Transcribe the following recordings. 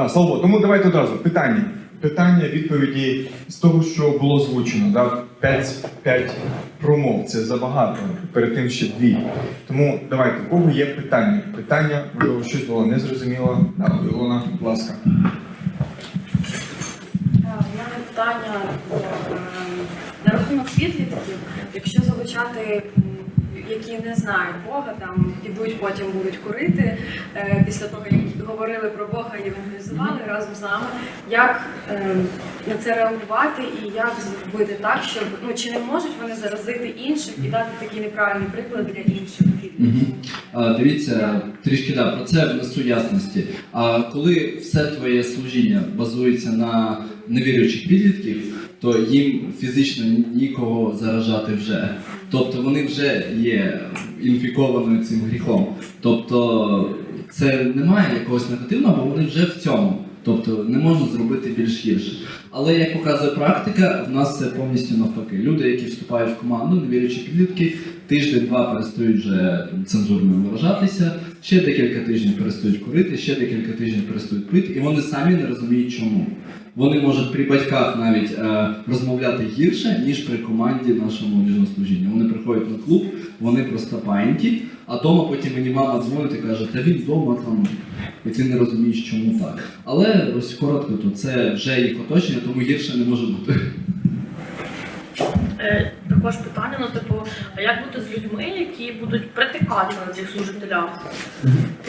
А, слава. Тому давайте одразу. Питання. Питання, відповіді з того, що було озвучено. Да? 5, 5 промов це забагато. Перед тим ще дві. Тому давайте, у кого є питання? Питання, можливо, щось було незрозуміло. Да, Ілона, будь ласка. У мене питання е, на рахунок підлітків. Якщо залучати, які не знають Бога, там ідуть, потім будуть курити е, після того, як говорили про Бога і евангелізували разом з нами, як е, на це реагувати і як зробити так, щоб ну чи не можуть вони заразити інших і дати такий неправильний приклад для інших. А, Дивіться, трішки да, про це внесу ясності. А коли все твоє служіння базується на невіруючих підлітків, то їм фізично нікого заражати вже. Тобто вони вже є інфіковані цим гріхом. Тобто це немає якогось негативного, бо вони вже в цьому. Тобто не можна зробити більш гірше. Але як показує практика, в нас це повністю навпаки. Люди, які вступають в команду, не невіруючі підлітки, тиждень-два перестають вже цензурно виражатися, ще декілька тижнів перестають курити, ще декілька тижнів перестають пити, і вони самі не розуміють, чому. Вони можуть при батьках навіть е, розмовляти гірше, ніж при команді нашого молодіжного служіння. Вони приходять на клуб, вони просто паїнькі, а вдома потім мені мама дзвонить і каже, та він вдома там, і ти не розумієш, чому так. Але ось коротко, то це вже їх оточення, тому гірше не може бути. Е, Також питання, ну типу, а як бути з людьми, які будуть притикати на цих служителях?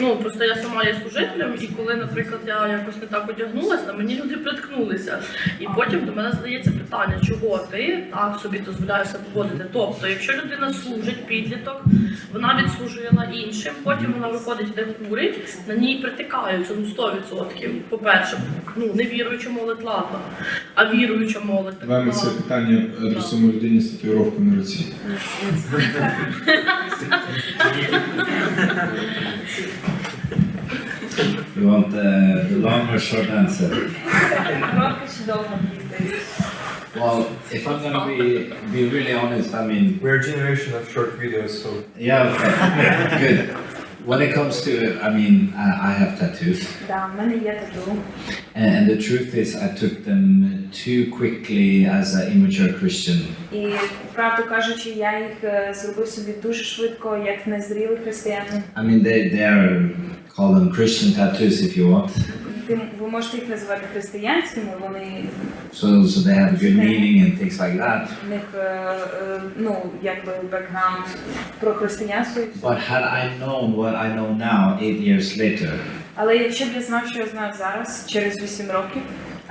Ну просто я сама є служителем, і коли, наприклад, я якось не так одягнулася, на мені люди приткнулися. І потім до мене задається питання, чого ти так собі дозволяєш себе поводити. Тобто, якщо людина служить підліток, вона відслужила іншим, потім вона виходить, де курить, на ній притикаються ну 100%. По-перше, ну невіруюча молодь ладно, а віруюча молодь. Давай це питання адресуємо людині з татуїровкою на руці. You want the, the long or short answer? well, if I'm gonna be be really honest, I mean, We're a generation of short videos, so yeah, okay, good When it comes to, I mean, I, I have tattoos, Да, в мене є тату. and, and the truth is, I took them too quickly as an immature Christian. І правду кажучи, я їх е, зробив собі дуже швидко, як незрілий християнин. I mean, they they are call them Christian tattoos if you want. Ти ви можете їх називати християнськими, вони So so they have good meaning and things like that. в них е, е, ну якби бекграунд про християнство. But had I known what I know now, eight years later, Але якщо б я знав, що я знаю зараз, через 8 років,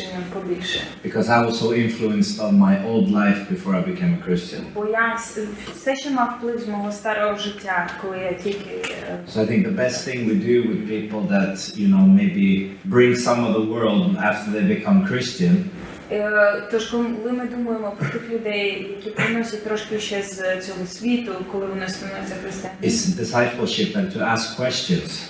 рішенням побільше. Because I was so influenced on my old life before I became a Christian. Бо я с- все ще мав вплив з мого старого життя, коли я тільки е, So I think the best thing we do with people that, you know, maybe bring some of the world after they become Christian Е, Тож, коли ми думаємо про тих людей, які приносять трошки ще з цього світу, коли вони становляться християнами,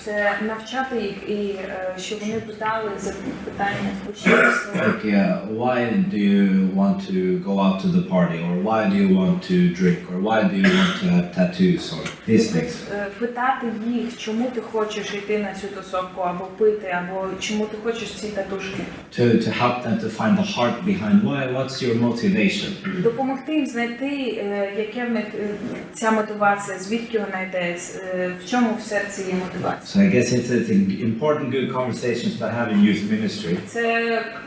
це навчати їх і е, щоб вони питали запитання учнівства. Like, uh, why do you want to go out to the party, or why do you want to drink, or why do you want to have tattoos, or these things. Е, Питати їх, чому ти хочеш йти на цю тусовку, або пити, або чому ти хочеш ці татушки. To, to help them to find the heart behind why, what's your motivation. Допомогти їм знайти, е, яке в них е, ця мотивація, звідки вона йде, з- е, в чому в серці є мотивація. So I guess it's, it's an important good conversations to have in youth ministry. Це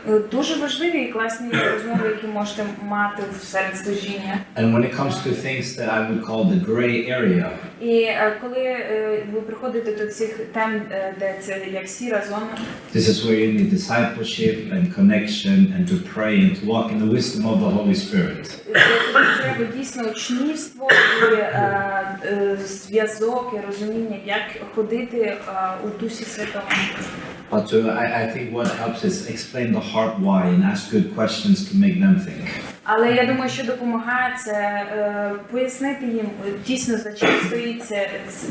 е, дуже важливі і класні розмови, які можете мати серед служіння. And when it comes to things that I would call the gray area, І е, коли е, ви приходите до цих тем, е, де це як сіра зона, this is where you need discipleship and connection and to pray and to walk in the wisdom of the Holy Spirit. тобі треба дійсно учнівство і е, е, зв'язок і розуміння, як ходити е, у дусі святого. But uh, I, I think what helps is explain the heart why and ask good questions to make them think. Але я думаю, що допомагає це е, пояснити їм е, дійсно за чим стоїть це,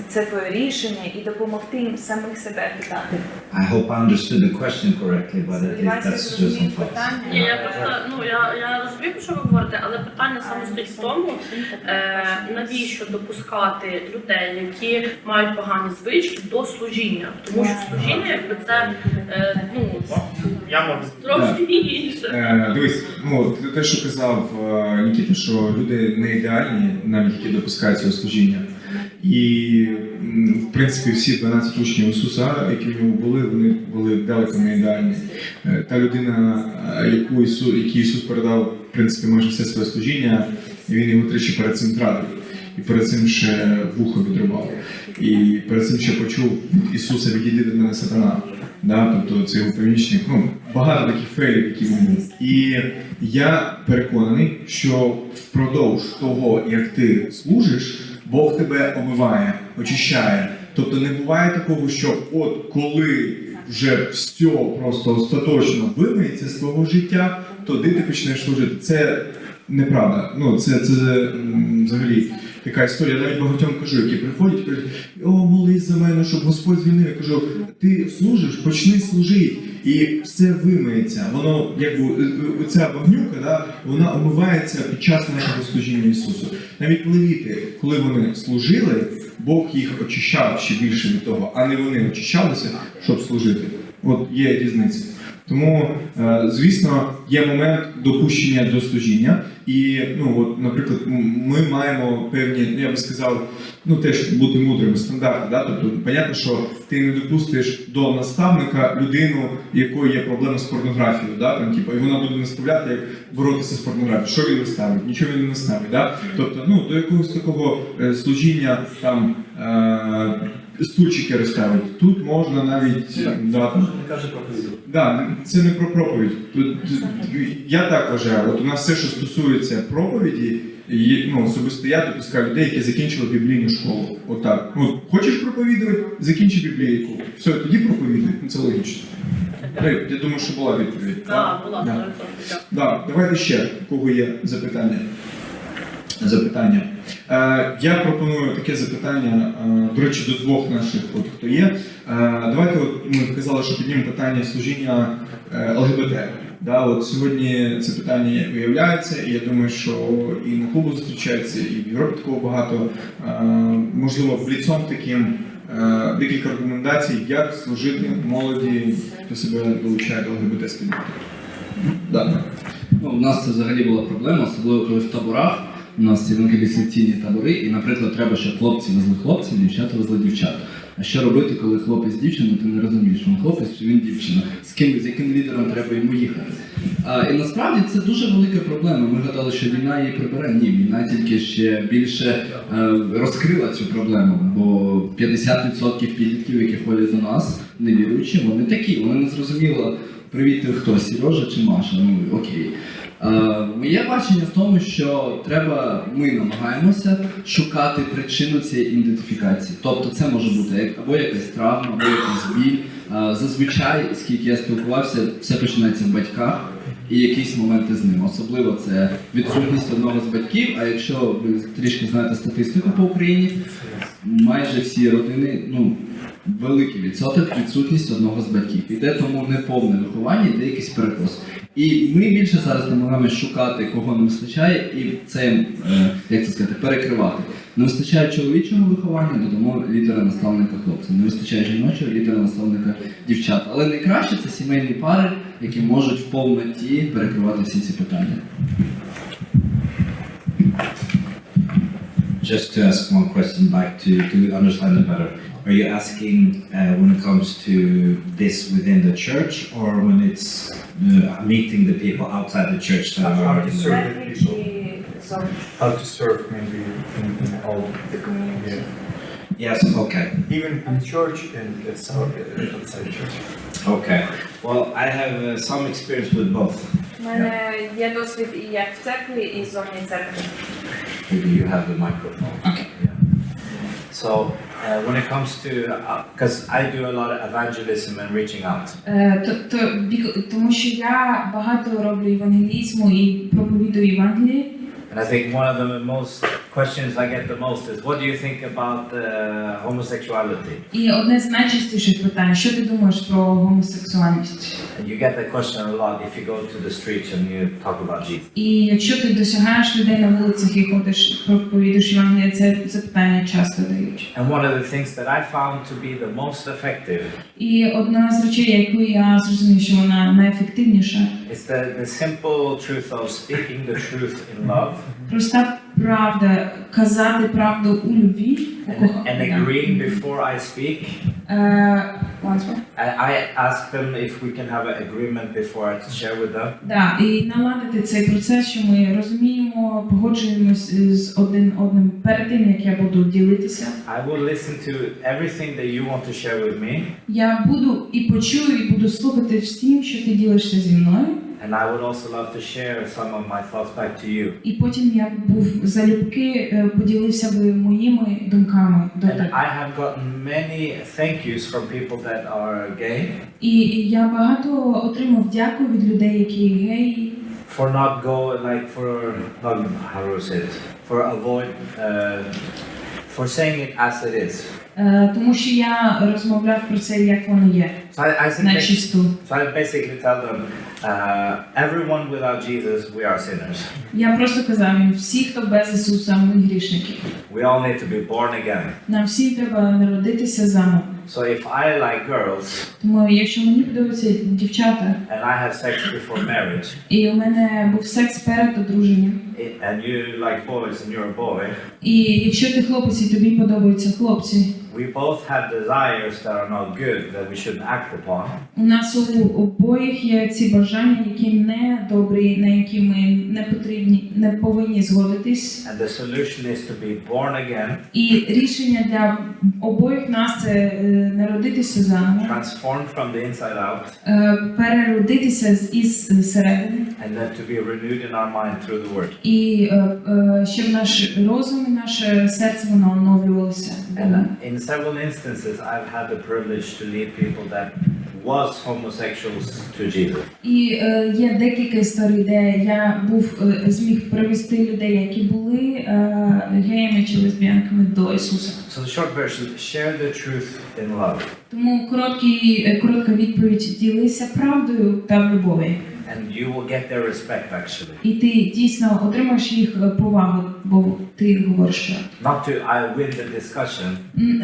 це, твоє рішення і допомогти їм самих себе питати. I hope I understood the question correctly, but at least that's just some. Ні, я просто ну я, я розумію, що ви говорите, але питання саме стоїть в тому, е, навіщо допускати людей, які мають погані звички до служіння. Тому що служіння, якби це ну Я можу. трошки інше. Е, дивись, ну те, що казав е, Нікіта, що люди не ідеальні, навіть які допускають цього служіння. І в принципі всі 12 учнів Ісуса, які в ньому були, вони були далеко не ідеальні. Е, Та людина, яку Ісус, якій Ісус передав в принципі майже все своє служіння, він його тричі перед цим втратив. І перед цим ще вухо відрубав. І перед цим ще почув від Ісуса відійди від мене сатана. Да, тобто це помічник. Ну, багато таких фейлів, які був. І я переконаний, що впродовж того, як ти служиш, Бог тебе омиває, очищає. Тобто не буває такого, що от коли вже все просто остаточно вимиється з твого життя, тоді ти почнеш служити. Це неправда. Ну це, це взагалі така історія. Навіть багатьом кажу, які приходять, кажуть, о, молись за мене, щоб Господь звільнив. Я кажу, ти служиш, почни служити, і все вимиється. Воно якби е, е, ця багнюка, да, вона омивається під час нашого служіння Ісусу. Навіть левіти, коли вони служили, Бог їх очищав ще більше від того, а не вони очищалися, щоб служити. От є різниця. Тому, е, звісно, є момент допущення до служіння, і ну от, наприклад, ми маємо певні, ну, я би сказав, ну теж бути мудрими стандарти. Да? Тобто, понятно, що ти не допустиш до наставника людину, якої є проблема з порнографією, да? там, типу, і вона буде наставляти, як боротися з порнографією. Що він наставить? Нічого він не наставить. Да? Тобто, ну до якогось такого е, служіння там. Е- Стульчики розставити. Тут можна навіть да, там, Не каже проповіду. Да, це не про проповідь. Тут я так вважаю. От у нас все, що стосується проповіді, є, ну, особисто я допускаю людей, які закінчили біблійну школу. Отак. Ну, хочеш проповідувати, закінчи біблійку. Все, тоді проповідуй. Ну, Це логічно. Ну, Я думаю, що була відповідь. Так, була Да. 100%. Да, давайте ще, у кого є запитання. Запитання. Е, я пропоную таке запитання, е, до речі, до двох наших, от хто є. Е, давайте, от ми казали, що піднімемо питання служіння ЛГБТ. Да, от сьогодні це питання виявляється, і я думаю, що і на клубу зустрічається, і в Європі такого багато. Можливо, бліцом таким е, декілька рекомендацій, як служити молоді, хто себе долучає до ЛГБТ спільноти. Да. Ну, у нас це взагалі була проблема, особливо коли в таборах. У нас евангелізаційні табори, і, наприклад, треба, щоб хлопці везли хлопців, дівчата везли дівчат. А що робити, коли хлопець дівчина, ти не розумієш, він хлопець чи він дівчина, з ким з яким лідером треба йому їхати. А, і насправді це дуже велика проблема. Ми гадали, що війна її прибере. Ні, війна тільки ще більше е, розкрила цю проблему, бо 50% підлітків, які ходять до нас, невіруючі, вони такі, вони не зрозуміло, привіт, ти хто, Сережа чи Маша? Ну окей. Е, Моє бачення в тому, що треба, ми намагаємося шукати причину цієї ідентифікації. Тобто це може бути або якась травма, або якийсь біль. Е, Зазвичай, скільки я спілкувався, все починається в батьках і якісь моменти з ним. Особливо це відсутність одного з батьків. А якщо ви трішки знаєте статистику по Україні, майже всі родини, ну великий відсоток відсутність одного з батьків. Іде тому неповне виховання, йде якийсь перекос. І ми більше зараз намагаємося шукати, кого не вистачає, і це е, як це сказати, перекривати. Не вистачає чоловічого виховання, додамо лідера наставника хлопця. Не вистачає жіночого лідера наставника дівчат. Але найкраще це сімейні пари, які можуть в повноті перекривати всі ці питання. Just to ask one question back to, to understand it better. Are you asking uh, when it comes to this within the church or when it's uh, meeting the people outside the church that How are to in the serve the Церкві people. чи зовні How to serve maybe in, in all, ком'юніті. yeah. Yes, okay. even in church and outside, uh, outside church. Okay. Well, I have uh, some experience with both. У мене є досвід і як в церкві, і зовні церкви. Maybe you have the microphone. So Uh, when it comes to, because I do a lot of evangelism and reaching out. Е, то, то, бік- тому що я багато роблю евангелізму і проповідую Євангеліє. And I think one of the most questions I get the most is, what do you think about uh, homosexuality? І одне з найчастіших питань: що ти думаєш про гомосексуальність? And you get that question a lot if you go to the streets and you talk about Jesus. І якщо ти досягаєш людей на вулицях і ходиш, проповідуєш Євангеліє, це запитання часто дають. And one of the things that I found to be the most effective І одна з речей, яку я зрозумів, що вона найефективніша, is the, the simple truth of speaking the truth in love проста правда, казати правду у любві, and, and agreeing before I speak. Е, once more. I, I ask them if we can have an agreement before I share with them. Да, і наладити цей процес, що ми розуміємо, погоджуємось з один одним перед тим, як я буду ділитися. I will listen to everything that you want to share with me, Я буду і почую, і буду слухати всім, що ти ділишся зі мною. and I would also love to share some of my thoughts back to you. І потім я був залюбки, е, поділився би моїми думками до And тебе. I have gotten many thank yous from people that are gay І я багато отримав дякую від людей, які геї, for not go like for not how do I say it for avoid uh, for saying it as it is. е, тому що я розмовляв про це, як воно є, So I, I think на that- чисту. so I basically tell them uh, everyone without Jesus we are sinners. Я просто казав їм, всі, хто без Ісуса, ми грішники. We all need to be born again. Нам всім треба народитися заново. So if I like girls Тому якщо мені подобаються дівчата, and I have sex before marriage, і у мене був секс перед одруженням, i- and you like boys and you're a boy, і якщо ти хлопець і тобі подобаються хлопці, we both have desires that are not good that we shouldn't act upon. у нас у обоїх є ці бажання, які не добрі, на які ми не потрібні, не повинні згодитись. And the solution is to be born again, І рішення для обоїх нас це е, народитися заново, transformed from the inside out, е, переродитися з із середини, and then to be renewed in our mind through the word. і е, е, щоб наш розум і наше серце воно оновлювалося. And in several instances, I've had the privilege to lead people that was homosexuals to Jesus. І е, є декілька історій, де я був е, зміг привести людей, які були е, геями чи лесбіянками до Ісуса. So the short version: share the truth in love, Тому короткий, коротка відповідь ділися правдою та в любові. And you will get their respect. Actually, І ти дійсно отримаєш їх е, повагу, бо ти говориш правду. not to I win the discussion,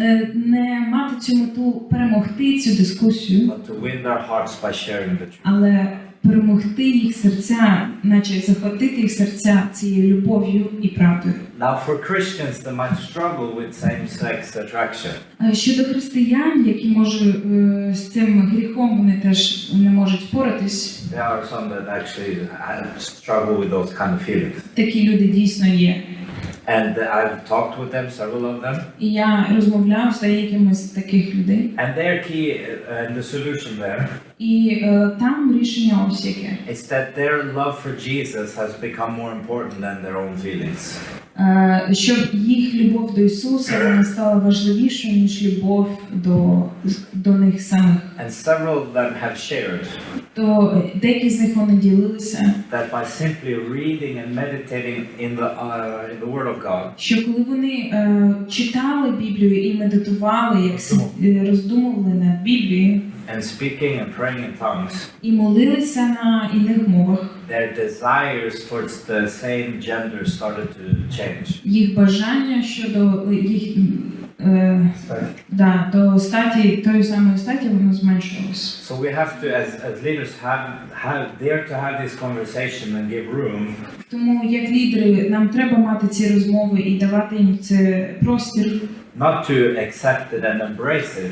е, Не мати цю мету перемогти цю дискусію, but to win their hearts by sharing the truth. але перемогти їх серця, наче захватити їх серця цією любов'ю і правдою. Now, for Christians that might struggle with same-sex attraction, Щодо християн, які може е, з цим гріхом вони теж не можуть впоратись, there are some that actually uh, struggle with those kind of feelings. такі люди дійсно є. And I've talked with them, several of them, І я розмовляв з деякими з таких людей, and their key uh, and the solution there і е, там рішення ось яке. is that their love for Jesus has become more important than their own feelings. Е, щоб їх любов до Ісуса вона стала важливішою ніж любов до, до них самих. And several of them have shared То деякі з них вони ділилися, that by simply reading and meditating in the uh, in the Word of God, що коли вони е, читали Біблію і медитували, як с- е, роздумували над Біблією and speaking and praying in tongues, і молилися на інших мовах, their desires towards the same gender started to change. їх бажання щодо е, їх е, да, до статі тої самої статі воно зменшувалося. So we have to, as, as leaders, have, have dare to have this conversation and give room Тому як лідери нам треба мати ці розмови і давати їм це простір. Not to accept it and embrace it,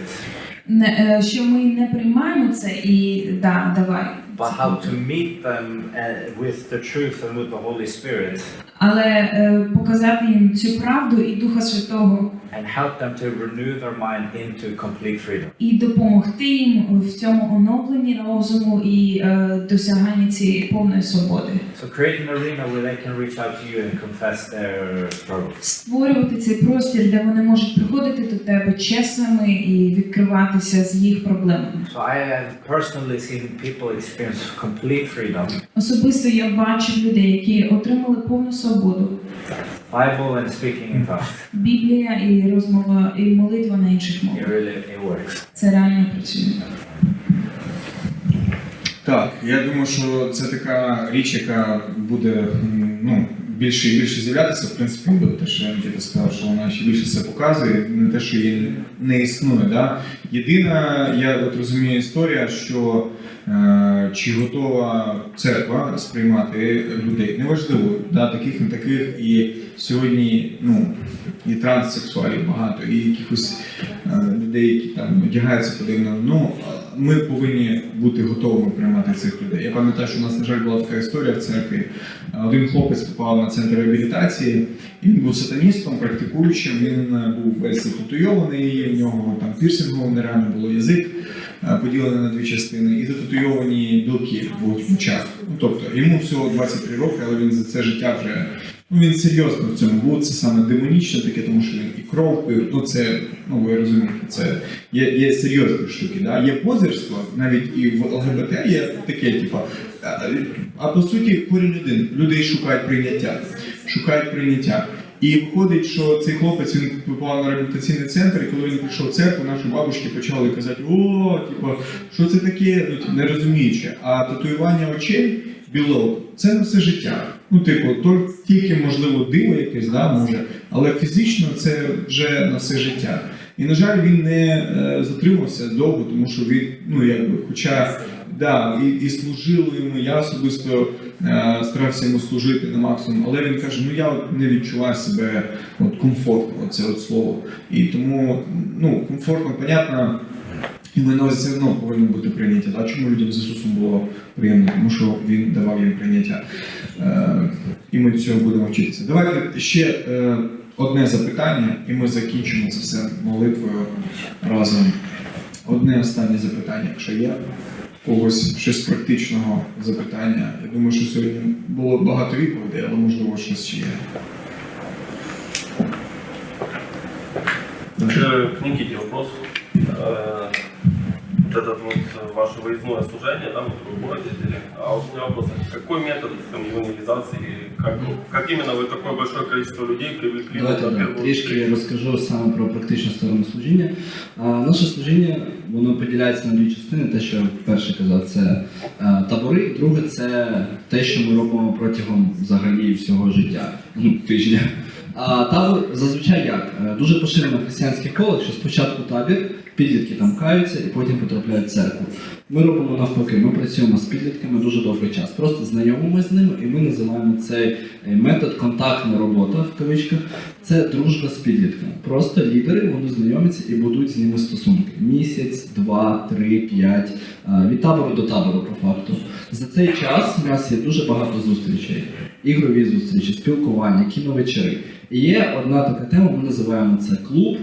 Не, е, що ми не приймаємо це і да, давай, but how to meet them uh, with the truth and with the Holy Spirit Але е, показати їм цю правду і Духа Святого, and help them to renew their mind into complete freedom. і допомогти їм в цьому оновленні розуму і е, досяганні цієї повної свободи. So create an arena where they can reach out to you and confess their struggles. Створювати цей простір, де вони можуть приходити до тебе чесними і відкриватися з їх проблемами. So I have personally seen people experience complete freedom, Особисто я бачив людей, які отримали повну свободу. Bible and speaking in tongues. Біблія і розмова і молитва на інших мовах. It really it works. Це реально працює. Так, я думаю, що це така річ, яка буде ну, більше і більше з'являтися. В принципі, буде те, що Нікіта сказав, що вона ще більше це показує, не те, що її не існує. Да? Єдина, я от розумію історія, що е, чи готова церква сприймати людей. Неважливо, да, таких, не таких. І сьогодні ну, і транссексуалів багато, і якихось е, людей, які там одягаються подивно. Ну, ми повинні бути готовими приймати цих людей. Я пам'ятаю, що у нас, на жаль, була така історія в церкві. Один хлопець попав на центр реабілітації, він був сатаністом, практикуючим. Він е, був весь зататуйований, у нього там нереально було язик е, поділений на дві частини, і зататуйовані білки в очах. Ну, тобто йому всього 23 роки, але він за це життя вже ну він серйозно в цьому був. Це саме демонічне таке, тому що він і кров пив. Ну це ну ви розумієте, це є, є серйозні штуки. Да? Є позерство, навіть і в ЛГБТ є таке, типу, а, по суті корінь один. Люди шукають прийняття, шукають прийняття. І виходить, що цей хлопець він попав на реабілітаційний центр, і коли він прийшов в церкву, наші бабушки почали казати: о, типу, що це таке, ну не розуміючи. А татуювання очей білок це на все життя. Ну, типу, то тільки можливо диво якесь, да, може, але фізично це вже на все життя. І на жаль, він не е, затримався довго, тому що він, ну якби, хоча да, і, і служило йому, я особисто е, старався йому служити на максимум, але він каже: ну я не відчуваю себе от, комфортно, це от слово. І тому ну, комфортно, понятно. І на все одно повинно бути прийняття. Да? Чому людям з Ісусом було приємно? Тому що Він давав їм прийняття. Е, і ми цього будемо вчитися. Давайте ще е, одне запитання, і ми закінчимо це все молитвою разом. Одне останнє запитання, якщо є. Когось щось практичного запитання. Я думаю, що сьогодні було багато відповідей, але можливо щось ще є. К Никите вопрос Э, Вот это вот э, ваше выездное служение, да, вот вы в городе ездили. А вот у меня вопрос, какой метод там, евангелизации, как, как именно вы такое большое количество людей привлекли Давайте на да, первую трішки встречу? розкажу саме про практичну сторону служіння. А, наше служіння воно поділяється на дві частини. Те, що я перше казав, це е, табори, друге це те, що ми робимо протягом взагалі всього життя, ну, тижня. А табор зазвичай як? Е, Дуже поширено в християнських колах, що спочатку табір, підлітки там каються і потім потрапляють в церкву. Ми робимо навпаки, ми працюємо з підлітками дуже довгий час. Просто знайомимося з ними, і ми називаємо цей е, метод контактна робота в кавичках. Це дружба з підлітками. Просто лідери вони знайомляться і будуть з ними стосунки. Місяць, два, три, п'ять від табору до табору, по факту. За цей час у нас є дуже багато зустрічей, ігрові зустрічі, спілкування, кіновечери. І є одна така тема, ми називаємо це клуб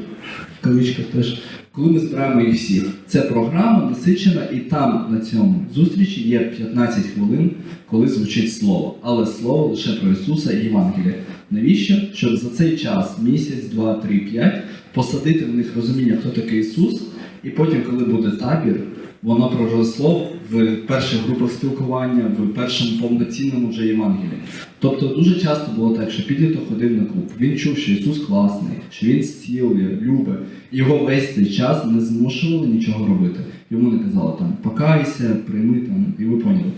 в кавичках теж. Коли ми збираємо їх всіх, це програма насичена, і там на цьому зустрічі є 15 хвилин, коли звучить слово. Але слово лише про Ісуса і Євангелія. Навіщо? Щоб за цей час, місяць, два, три, п'ять, посадити в них розуміння, хто такий Ісус, і потім, коли буде табір, воно проросло в перших групах спілкування, в першому повноцінному вже Євангелії. Тобто дуже часто було так, що підліток ходив на клуб. Він чув, що Ісус класний, що Він зцілює, любить. Його весь цей час не змушували нічого робити. Йому не казали там покайся, прийми там, і ви поняли.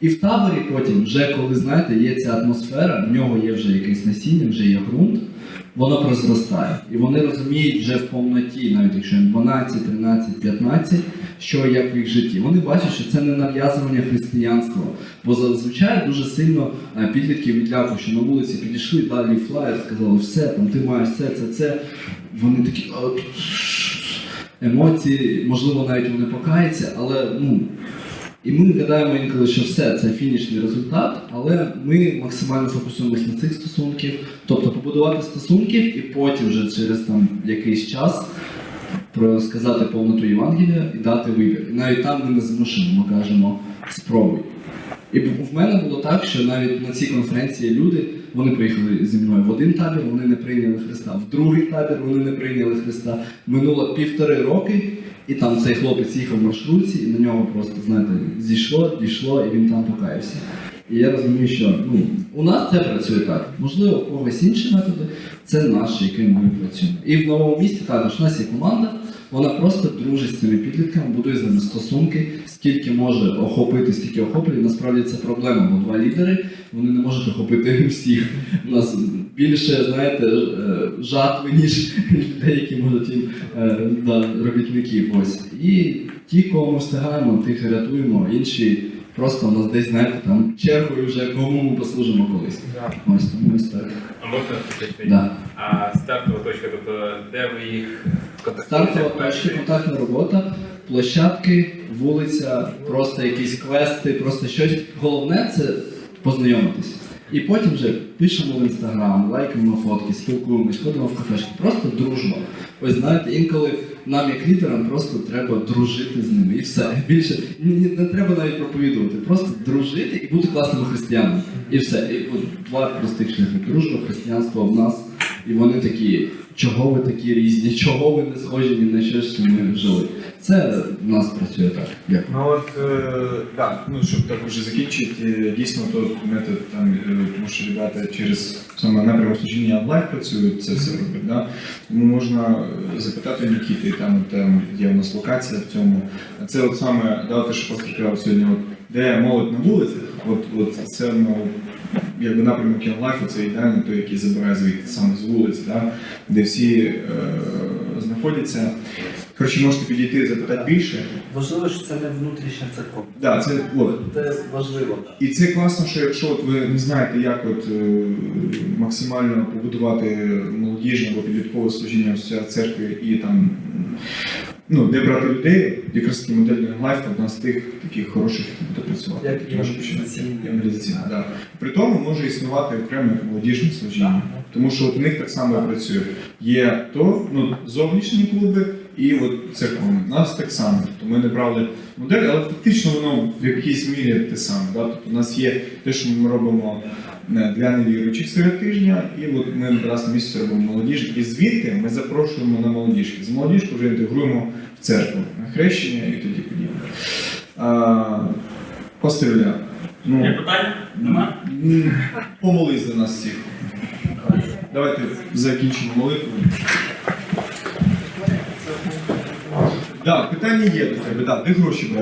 І в таборі потім, вже коли знаєте, є ця атмосфера, в нього є вже якесь насіння, вже є ґрунт, воно прозростає. І вони розуміють вже в повноті, навіть якщо їм 12, 13, 15, що як в їх житті. Вони бачать, що це не нав'язування християнства. Бо зазвичай дуже сильно е, підлітки відлякують, що на вулиці підійшли, далі флаєр, сказали, все, там ти маєш це, це, це. Вони такі. Емоції, можливо, навіть вони покаються, але ну, І ми гадаємо інколи, що все це фінішний результат, але ми максимально фокусуємося на цих стосунків, тобто побудувати стосунків і потім вже через там якийсь час сказати повноту Євангелія і дати вибір. І навіть там ми не змушуємо, ми кажемо спробуй. І в мене було так, що навіть на цій конференції люди вони приїхали зі мною в один табір, вони не прийняли Христа, в другий табір вони не прийняли Христа. Минуло півтори роки, і там цей хлопець їхав в маршрутці, і на нього просто, знаєте, зійшло, дійшло, і він там покаявся. І я розумію, що ну, у нас це працює так. Можливо, у когось інші методи, це наші, якими ми працюємо. І в новому місті також у нас є команда, вона просто дружить з цими підлітками, будує з ними стосунки, скільки може охопити, стільки охоплює. Насправді це проблема, бо два лідери вони не можуть охопити всіх. У нас більше, знаєте, е, жатви, ніж людей, які можуть їм е, да, робітників. Ось. І ті, кого ми встигаємо, тих рятуємо, інші просто у нас десь, знаєте, там чергою вже кому ми послужимо колись. Ось тому так. А можна спитати? Да. А стартова точка, тобто де ви їх контактуєте? Стартова точка, контактна робота, площадки, вулиця, просто якісь квести, просто щось. Головне це познайомитися. І потім вже пишемо в інстаграм, лайкаємо фотки, спілкуємось, ходимо в кафешки. Просто дружба. Ось знаєте, інколи нам, як літерам, просто треба дружити з ними. І все. Більше ні- не треба навіть проповідувати. Просто дружити і бути класними християнами. І все. І от два простих шляхи. Дружба, християнство в нас. І вони такі, чого ви такі різні, чого ви не схожі ні на що, що ми жили. Це в нас працює так. Дякую. Ну от е, да, ну щоб так вже закінчити, дійсно то метод там, е, тому що ребята через саме напрямок служіння онлайн працюють, це все роблять. Да? Тому можна е, запитати Нікіти, там, там є у нас локація в цьому. Це от саме, да, те, що пастор сьогодні, от, де молодь на вулицях, от, от це ну, якби напрямок онлайфу, це ідеально той, який забирає звідти саме з вулиць, да? де всі е, знаходяться. Коротше, можете підійти і запитати більше. Важливо, що це не внутрішня церква. Да, це, от, Це важливо. і це класно, що якщо от ви не знаєте, як от, е, максимально побудувати молодіжне або підліткове служіння в церкві і там, ну, де брати людей, якраз таки модельний лайф одна з тих таких хороших, які буде працювати. Як починати. івангелізаційний. Івангелізаційний, да. При тому може існувати окреме молодіжне служіння. Тому що от у них так само і працює. Є то ну, зовнішні клуби і от церковні. У нас так само. Тобто ми не брали модель, але фактично воно в якійсь мірі те саме. Да? Тобто у нас є те, що ми робимо е, для невіруючих серед тижня, і от ми раз на місяць робимо молодіж. І звідти ми запрошуємо на молодіжки. З молодіжку вже інтегруємо в церкву на хрещення і тоді подібне. А, ну, Є питання? Нема? помолись за нас всіх. Давайте закінчимо молитву. Да, питання є до тебе, да, де гроші?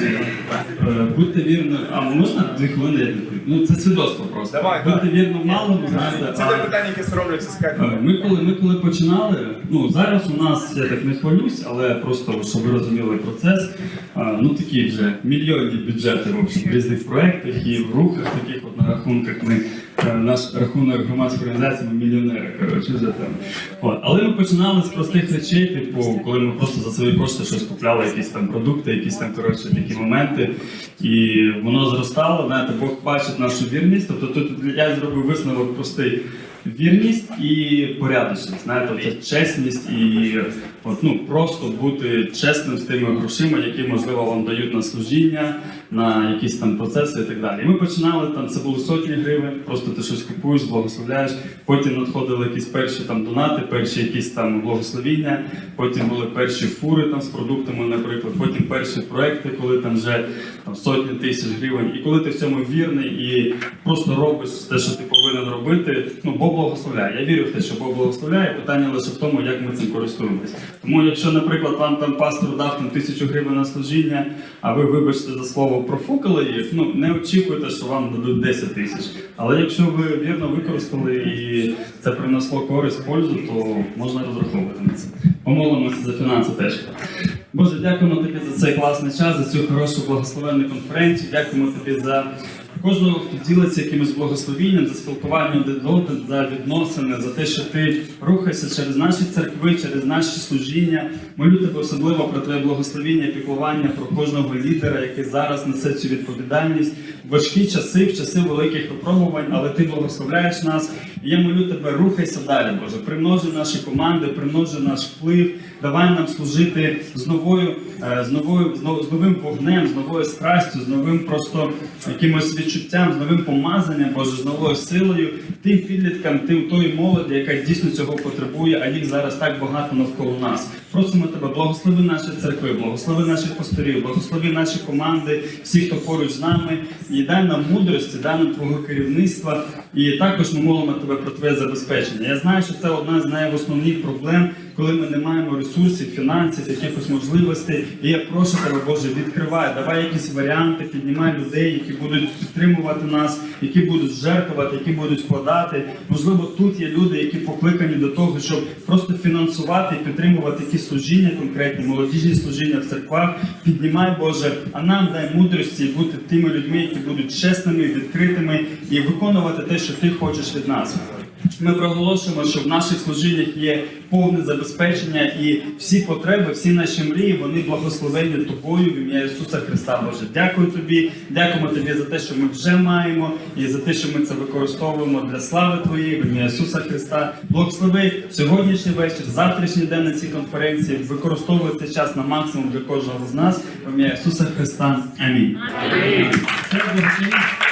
Е, Будьте вірно. А можна дві хвилини я відповім? Ну це свідоцтво просто. Давай, Будьте вірно в малому, знаєте. Це а- те питання, яке соромляться сказати. Е, Ми коли, ми коли починали, ну зараз у нас я так не хвалюсь, але просто щоб ви розуміли процес. е, Ну такі вже мільйонні бюджети в общем, в різних проєктах і в рухах таких от на рахунках. Ми наш рахунок громадської організації ми мільйонери. Коротше, вже там. От. Але ми починали з простих речей, типу, коли ми просто за свої кошти щось купляли, якісь там продукти, якісь там коротше такі моменти. І воно зростало. Знаєте, Бог бачить нашу вірність. Тобто тут я зробив висновок простий. Вірність і порядочність, знаєте, це чесність і от, ну, просто бути чесним з тими грошима, які можливо вам дають на служіння, на якісь там процеси і так далі. І ми починали там, це були сотні гривень, просто ти щось купуєш, благословляєш. Потім надходили якісь перші там донати, перші якісь там благословіння, потім були перші фури там з продуктами, наприклад, потім перші проекти, коли там вже там, сотні тисяч гривень. І коли ти в цьому вірний і просто робиш те, що ти повинен робити, ну Бог благословляє. Я вірю в те, що Бог благословляє. Питання лише в тому, як ми цим користуємось. Тому, якщо, наприклад, вам там пастор дав там тисячу гривень на служіння, а ви, вибачте за слово, профукали їх, ну не очікуйте, що вам дадуть 10 тисяч. Але якщо ви вірно використали і це принесло користь, пользу, то можна розраховувати на це. Помолимося за фінанси теж. Боже, дякуємо тобі за цей класний час, за цю хорошу благословенну конференцію. Дякуємо тобі за кожного, хто ділиться якимось благословінням, за спілкування один одним, за відносини, за те, що ти рухаєшся через наші церкви, через наші служіння. Молю тебе особливо про твоє благословіння, піклування про кожного лідера, який зараз несе цю відповідальність важкі часи, в часи великих випробувань, але ти благословляєш нас. Я молю тебе, рухайся далі, Боже. Примножи наші команди, примножи наш вплив. Давай нам служити з новою, е, з новою, з новим вогнем, з новою страстю, з новим просто якимось відчуттям, з новим помазанням, Боже, з новою силою, тим підліткам, тим тої молоді, яка дійсно цього потребує, а їх зараз так багато навколо нас. Просимо тебе, благослови наші церкви, благослови наших пасторів, благослови наші команди, всі, хто поруч з нами, і дай нам мудрості, дай нам твого керівництва. І також ми молимо тебе про твоє забезпечення. Я знаю, що це одна з найосновних проблем, коли ми не маємо ресурсів, фінансів, якихось можливостей. І я прошу тебе, Боже, відкривай, давай якісь варіанти, піднімай людей, які будуть підтримувати нас, які будуть жертвувати, які будуть вкладати. Можливо, тут є люди, які покликані до того, щоб просто фінансувати і підтримувати ті служіння конкретні, молодіжні служіння в церквах. Піднімай, Боже, а нам дай мудрості бути тими людьми, які будуть чесними, відкритими і виконувати те, що ти хочеш від нас. Ми проголошуємо, що в наших служіннях є повне забезпечення і всі потреби, всі наші мрії, вони благословені тобою в ім'я Ісуса Христа. Боже, дякую тобі, дякуємо тобі за те, що ми вже маємо, і за те, що ми це використовуємо для слави Твоєї, в ім'я Ісуса Христа. Благослови сьогоднішній вечір, завтрашній день на цій конференції. Використовуй цей час на максимум для кожного з нас. В ім'я Ісуса Христа. Амінь. Благословення.